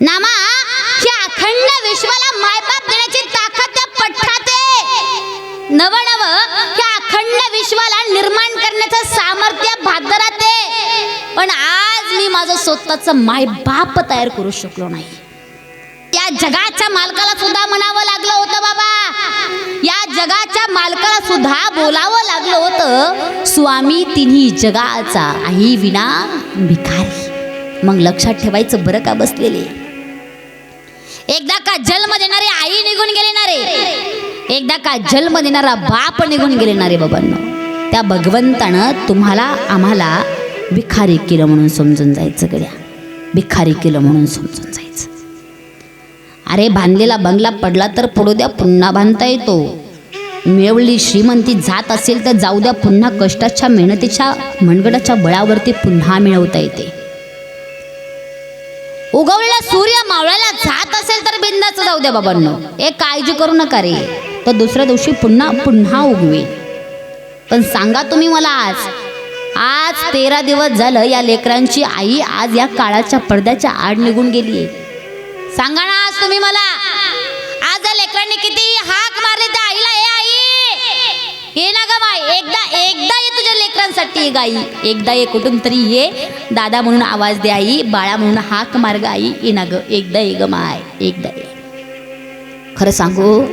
नामा या अखंड विश्वाला मायबाप देण्याची ताकद त्या पठ्ठात आहे. नव या अखंड विश्वाला निर्माण करण्याचं सामर्थ्य भादरात आहे. पण आज मी माझं स्वतःच मायबाप तयार करू शकलो नाही. त्या जगाच्या मालकाला सुद्धा म्हणावं लागलं होतं बाबा. या जगाच्या मालकाला सुद्धा बोलावं लागलं होतं. स्वामी तिन्ही जगाचा आई विना भिकारी. मग लक्षात ठेवायचं बरं का बसलेले? एकदा का जन्म देणारी आई निघून गेली ना रे? एकदा का जन्म देणारा बाप निघून गेले ना रे बाबांनो? त्या भगवंतानं तुम्हाला आम्हाला भिकारी केलं म्हणून समजून जायचं गड्या. भिकारी केलं म्हणून समजून जायचं. अरे बांधलेला बंगला पडला तर पडू द्या पुन्हा बांधता येतो. मिळवली श्रीमंती जात असेल तर जाऊ द्या पुन्हा कष्टाच्या मेहनतीच्या मनगडाच्या बळावरती पुन्हा मिळवता येते. उगवलेला सूर्य मावळायला जात असेल तर बिंदाचं जाऊ द्या बाबांनो. एक काळजी करू नका रे. तर दुसऱ्या दिवशी पुन्हा पुन्हा उगवे. पण सांगा तुम्ही मला आज आज तेरा दिवस झालं या लेकरांची आई आज या काळाच्या पडद्याच्या आड निघून गेली आहे सांगा ना आज तुम्ही मला आज या लेकरांनी किती हाक मारले त्या आईला ए आई ये ना ग बाई एकदा एकदा लेकरांसाठी एक गाई. एकदा ये कुठून तरी ये. दादा म्हणून आवाज दे आई. बाळा म्हणून हाक मार्ग आई. ये ना ग. एकदा ये ग माय. एकदा ये. खरं सांगू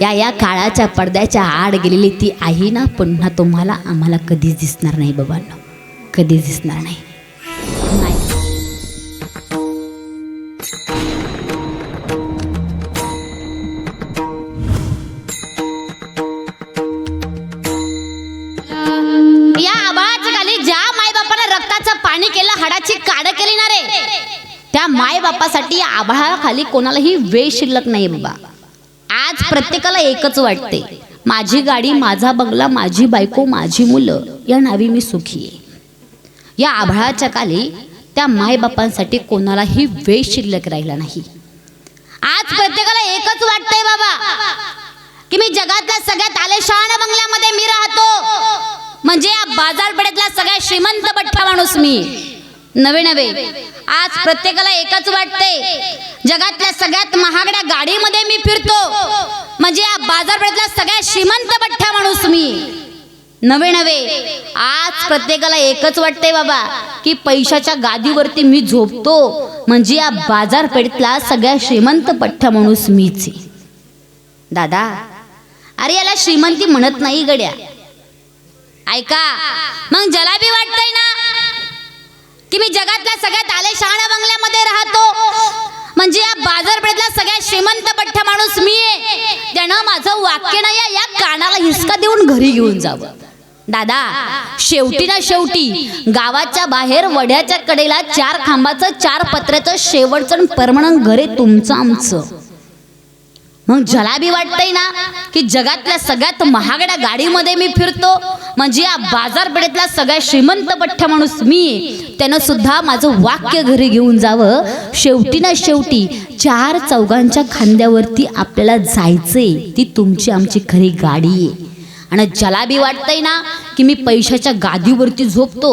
या या काळाच्या पडद्याच्या आड गेलेली ती आई ना पुन्हा तुम्हाला आम्हाला कधीच दिसणार नाही बाबांनो. कधीच दिसणार नाही. पाणी केलं हाडाची काड केली ना रे. त्या मायबापासाठी या आभाळाखाली कोणालाही वेळ शिल्लक नाही बाबा. आज प्रत्येकाला एकच वाटते. माझी गाडी माझा बंगला माझी बायको माझी मुलं या नावी मी सुखी आहे. या आभाळाच्या खाली त्या मायबापांसाठी कोणालाही वेळ शिल्लक राहिला नाही. आज प्रत्येकाला एकच वाटतंय बाबा की मी जगातल्या सगळ्यात आलेशान बंगल्यामध्ये मी राहतो. म्हणजे या बाजारपेठेतला सगळ्यात श्रीमंत बठ्ठा माणूस मी. नवे नवे आज प्रत्येकाला एकच वाटते जगातल्या सगळ्यात महागड्या गाडीमध्ये मी फिरतो. म्हणजे या बाजारपेठेतला सगळ्यात श्रीमंत बठ्ठा माणूस मी. नवे नवे आज प्रत्येकाला एकच वाटते बाबा की पैशाच्या गादीवरती मी झोपतो. म्हणजे या बाजारपेठेतला सगळ्या श्रीमंत पठ्ठा माणूस मीच दादा अरे याला श्रीमंती म्हणत नाही गड्या. ऐका मग ज्याला बी वाटतंय ना की मी जगातल्या सगळ्यात आलेशान बंगल्यामध्ये राहतो म्हणजे या बाजारपेठेतला सगळ्यात श्रीमंत पठ्ठा माणूस मी आहे त्यानं माझं वाक्य नाही या या कानाला हिसका देऊन घरी घेऊन जावं. दादा शेवटी ना शेवटी गावाच्या बाहेर वड्याच्या कडेला चार खांबाचं चार पत्र्याचं शेवटचं परमनंट घरे तुमचं आमचं. मग ज्याला बी वाटतंय ना की जगातल्या सगळ्यात महागड्या गाडीमध्ये मी फिरतो म्हणजे या बाजारपेठेतला सगळ्यात श्रीमंत पठ्ठा माणूस मी त्यानं सुद्धा माझं वाक्य घरी घेऊन जावं. शेवटी ना शेवटी चार चौघांच्या खांद्यावरती आपल्याला जायचंय ती तुमची आमची खरी गाडी आहे. आणि ज्याला बी वाटतंय ना की मी पैशाच्या गादीवरती झोपतो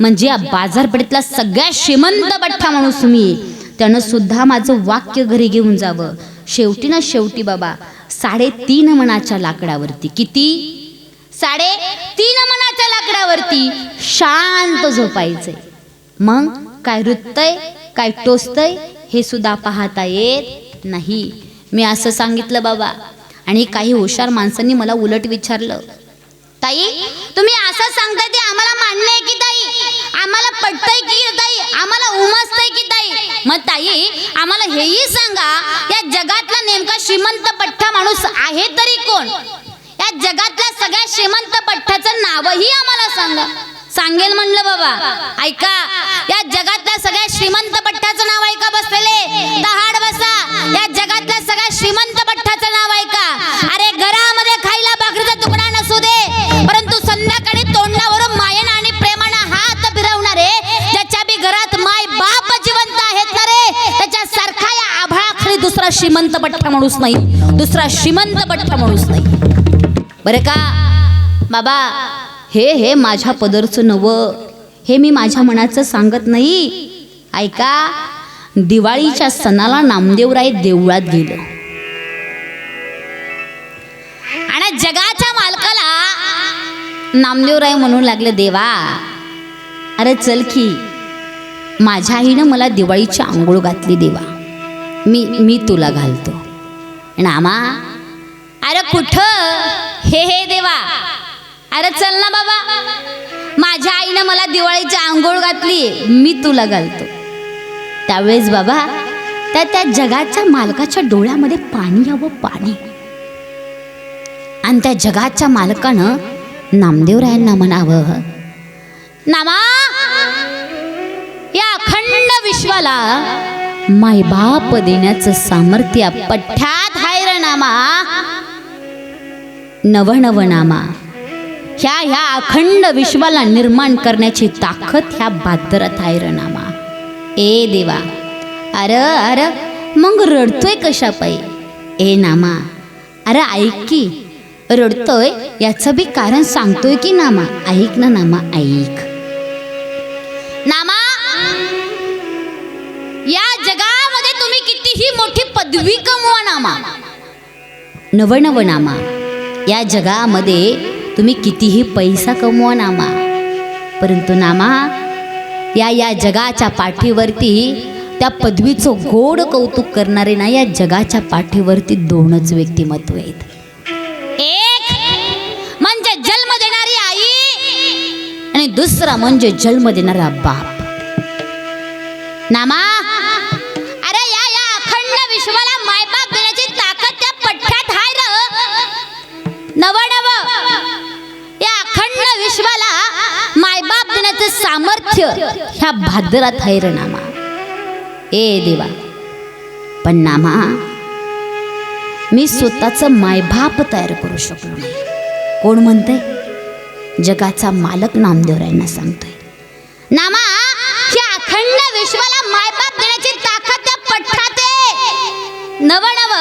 म्हणजे या बाजारपेठेतला सगळ्यात श्रीमंत पठ्ठा माणूस मी त्यानं सुद्धा माझं वाक्य घरी घेऊन जावं. शेवटी ना शेवटी बाबा साडेतीन मनाच्या लाकडावरती किती? साडे तीन मनाच्या लाकडावरती शांत झोपायचंय. मग काय रुततय काय टोचतय हे सुद्धा पाहता येत नाही. मी असं सांगितलं बाबा. आणि काही हुशार माणसांनी मला उलट विचारलं. ताई तुम्ही असं सांगताय ते आम्हाला मान्य आहे की ताई? आम्हाला पटतंय की ताई? आम्हाला उमजतंय की ताई? मग ताई आम्हाला हेही सांगा या जगातला नेमका श्रीमंत पठ्ठा माणूस आहे तरी कोण? या जगातल्या सगळ्या श्रीमंत पठ्ठाचं नावही आम्हाला सांगा. सांगेल म्हणलं बाबा. ऐका या जगातल्या सगळ्या श्रीमंत पठ्ठाचं नाव ऐका बसलेले. दहाड बसा. या जगातल्या सगळ्या श्रीमंत पठ्ठाचं नाव ऐका. श्रीमंत पठ्ठा माणूस नाही. दुसरा श्रीमंत पठ्ठा माणूस नाही. बरं का? बाबा हे हे माझ्या पदरचं नवं हे मी माझ्या मनाचं सांगत नाही. ऐका दिवाळीच्या सणाला नामदेवराय देवळात गेलं. आणि जगाच्या मालकाला नामदेवराय म्हणू लागले देवा अरे चल की माझ्या आईनं मला दिवाळीची आंघोळ घातली देवा. मी मी तुला घालतो. नामा अरे कुठं? हे हे देवा. अरे चल ना बाबा. माझ्या आईनं मला दिवाळीची आंघोळ घातली. मी तुला घालतो. त्यावेळेस बाबा त्या त्या जगाच्या मालकाच्या डोळ्यामध्ये पाणी यावं पाणी. आणि त्या जगाच्या मालकानं नामदेवरायांना म्हणावं नामा या अखंड विश्वाला मायबाप देण्याचं सामर्थ्य पठ्ठ्यात हाय नवनवनामा नामा. ह्या ह्या अखंड विश्वाला निर्माण करण्याची ताकद ह्या बादरात आहे ए देवा. अरे अर मग रडतोय कशा पायी? ए नामा. अरे ऐक की रडतोय याचं बी कारण सांगतोय की नामा. ऐक ना नामा ऐक. मोठी पदवी कमवा नामा नवनव नामा या जगामध्ये तुम्ही कितीही पैसा कमवा नामा परंतु नामा या या जगाच्या पाठीवरती त्या पदवीचं गोड कौतुक करणारे ना या जगाच्या पाठीवरती दोनच व्यक्तिमत्व आहेत. एक म्हणजे जन्म देणारी आई आणि दुसरा म्हणजे जन्म देणारा बाप. नामा मायबाप सामर्थ्य ह्या भादरात आहे र नामा. ए देवा पण नामा मी स्वतःचं मायबाप तयार करू शकलो नाही. कोण म्हणतंय? जगाचा मालक नामदेवरायांना सांगतोय. नामा या अखंड विश्वाला मायबाप देण्याची ताकद त्या पठ्ठात आहे. नव नव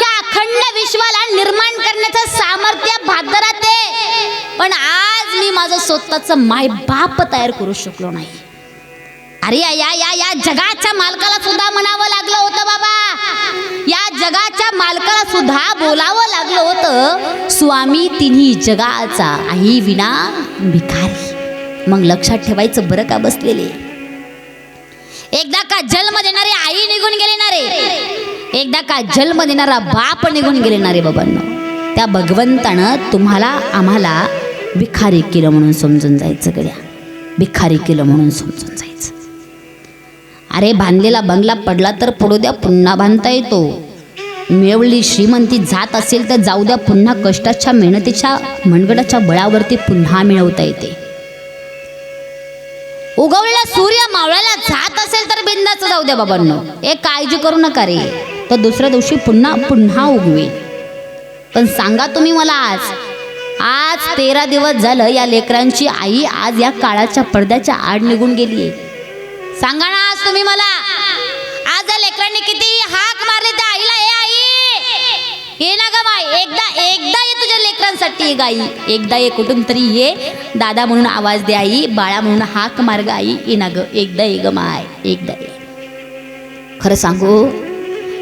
या अखंड विश्वाला निर्माण करण्याचं सामर्थ्य भादरात आहे पण आज मी माझं स्वतःचं मायबाप तयार करू शकलो नाही. अरे या या या या जगाच्या मालकाला सुद्धा म्हणावं लागलं होतं बाबा. या जगाच्या मालकाला सुद्धा बोलावं लागलं होतं. स्वामी तिन्ही जगाचा आई विना भिकारी. मग लक्षात ठेवायचं बरं का बसलेले? एकदा का जन्म देणारी आई निघून गेले ना रे? एकदा का जन्म देणारा बाप निघून गेले ना रे बाबांना? त्या भगवंतानं तुम्हाला आम्हाला भिखारी केलं म्हणून समजून जायचं गड्या. भिखारी केलं म्हणून समजून जायचं. अरे बांधलेला बंगला पडला तर पडू द्या पुन्हा बांधता येतो. मिळवली श्रीमंती जात असेल तर जाऊ द्या पुन्हा कष्टाच्या मेहनतीच्या मनगडाच्या बळावरती पुन्हा मिळवता येते. उगवलेला सूर्य मावळ्याला जात असेल तर बिंदाचं जाऊ द्या बाबांनो. एक काळजी करू नका रे. तर दुसऱ्या दिवशी पुन्हा पुन्हा उगवेल. पण सांगा तुम्ही मला आज आज तेरा दिवस झालं या लेकरांची आई आज या काळाच्या पडद्याच्या आड निघून गेली सांगा ना आज तुम्ही मला. आज या लेकरांनी किती हाक मारली त्या आईला ए आई ये ना ग माय एकदा एकदा ये तुझ्या लेकरांसाठी ये गाई. एकदा ये कुठून तरी ये. दादा म्हणून आवाज दे आई बाळा म्हणून हाक मार्ग आई. ये ना ग एकदा ये ग माय एकदा ये. खरं सांगू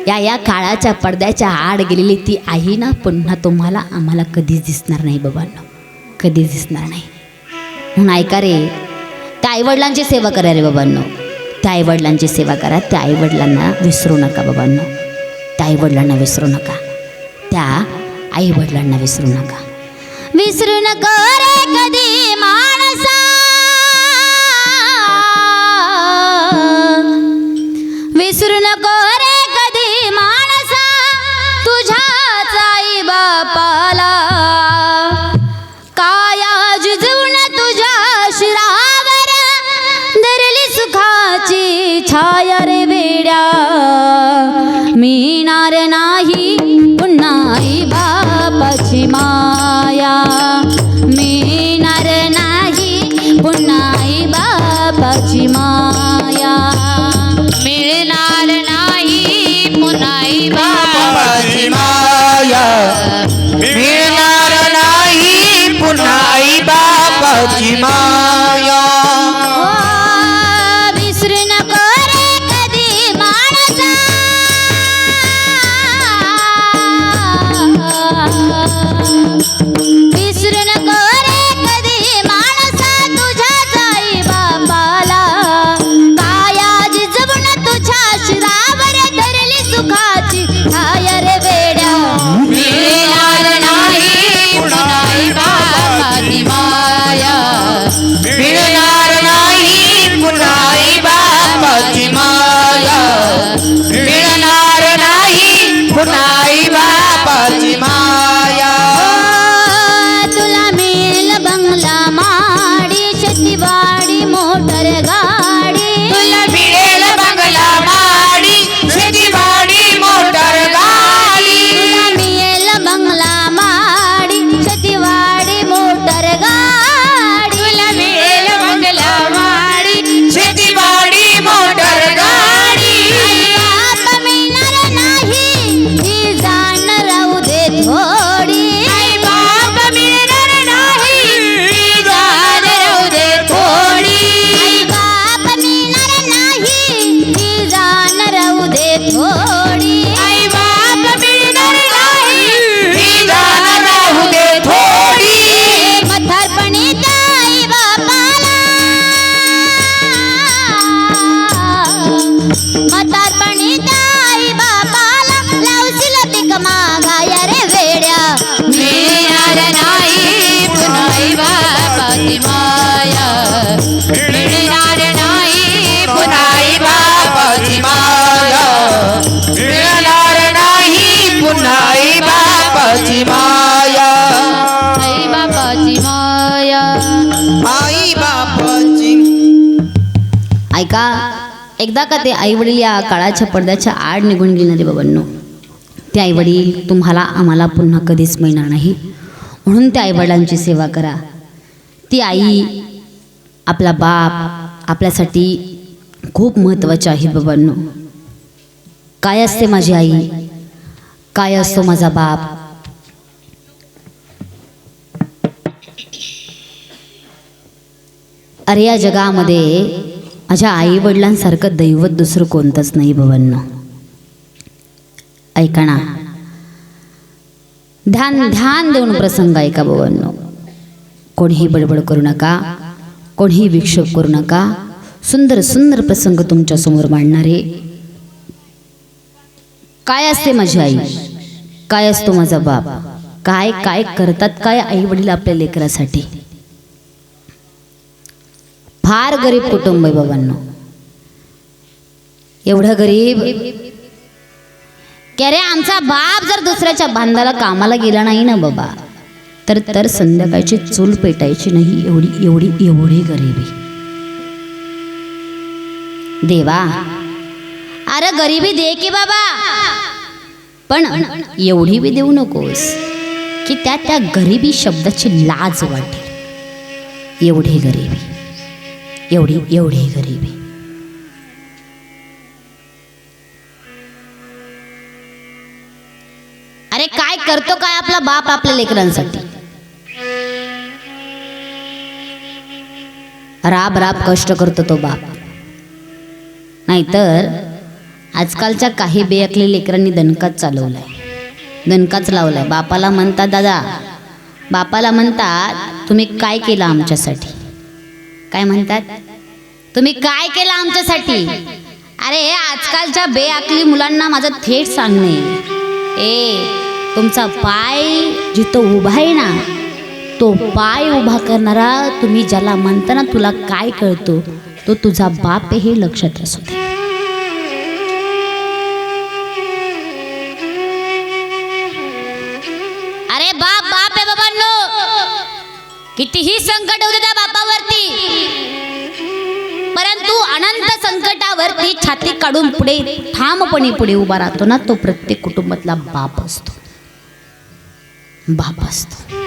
या या काळाच्या पडद्याच्या आड गेलेली ती आई ना पुन्हा तुम्हाला आम्हाला कधीच दिसणार नाही बाबांनो. कधीच दिसणार नाही. म्हणून ऐका रे त्या आईवडिलांची सेवा करा रे बाबांनो. त्या आईवडिलांची सेवा करा. त्या आईवडिलांना विसरू नका बाबांनो. त्या आईवडिलांना विसरू नका. त्या आईवडिलांना विसरू नका. विसरू नका रे कधी बापाची माया आणि ताई बापाला लावशील पीक मागाया रे वेड्या. मिळणार नाही पुन्हा आई बापाची माया. मिळणार नाही पुन्हा आई बापाची माया. मिळणार नाही पुन्हा आई बापाची माया. आई बापाची माया. आई बापाची ऐका एकदा का ते आईवडील या काळाच्या पडद्याच्या आड निघून गेले बाबांनो. ते आईवडील तुम्हाला आम्हाला पुन्हा कधीच मिळणार नाही. म्हणून त्या आईवडिलांची सेवा करा. ती आई आपला बाप आपल्यासाठी खूप महत्त्वाचे आहे बाबांनो. काय असते माझी आई? काय असतो माझा बाप? अरे या जगामध्ये माझ्या आई वडिलांसारखं दैवत दुसरं कोणतंच नाही बाबांनो ऐका ना. ध्यान ध्यान देऊन प्रसंग ऐका बाबांनो कोणीही बडबड करू नका. कोणीही विक्षोभ करू नका. सुंदर सुंदर प्रसंग तुमच्यासमोर मांडणारे. काय असते माझी आई? काय असतो माझा बाप? काय काय करतात काय आई वडील आपल्या लेकरासाठी? फार गरीब कुटुंब आहे बाबांनो. एवढं गरीब. की अरे आमचा बाप जर दुसऱ्याच्या बांधाला कामाला गेला नाही ना बाबा तर तर संध्याकाळची चूल पेटायची नाही एवढी एवढी एवढी गरिबी देवा अरे गरिबी दे की बाबा. पण एवढी बी देऊ नकोस की त्या त्या गरिबी शब्दाची लाज वाटेल. एवढी गरिबी. एवढी एवढी गरिबी. अरे काय करतो काय आपला बाप आपल्या लेकरांसाठी? राब राब कष्ट करतो तो बाप. नाहीतर आजकालच्या काही बेअकली लेकरांनी दणकाच चालवलाय. दणकाच लावलाय. बापाला म्हणतात दादा बापाला म्हणतात तुम्ही काय केलं आमच्यासाठी? काय म्हणतात? तुम्ही काय केलं आमच्यासाठी? अरे आजकालच्या बेअकली मुलांना माझं थेट सांगणे. ए तुमचा पाय जिथं उभा आहे ना तो पाय उभा करणारा तुम्ही ज्याला म्हणता ना तुला काय कळतो तो तुझा बाप हे लक्षात असू दे. अरे बाप बाप आहे बाबांनो! कितीही संकट होते त्या नाही परंतु अनंत संकटावरती छाती काढून पुढे ठामपणे पुढे उभा राहतो ना तो प्रत्येक कुटुंबातला बाप असतो. बाप असतो.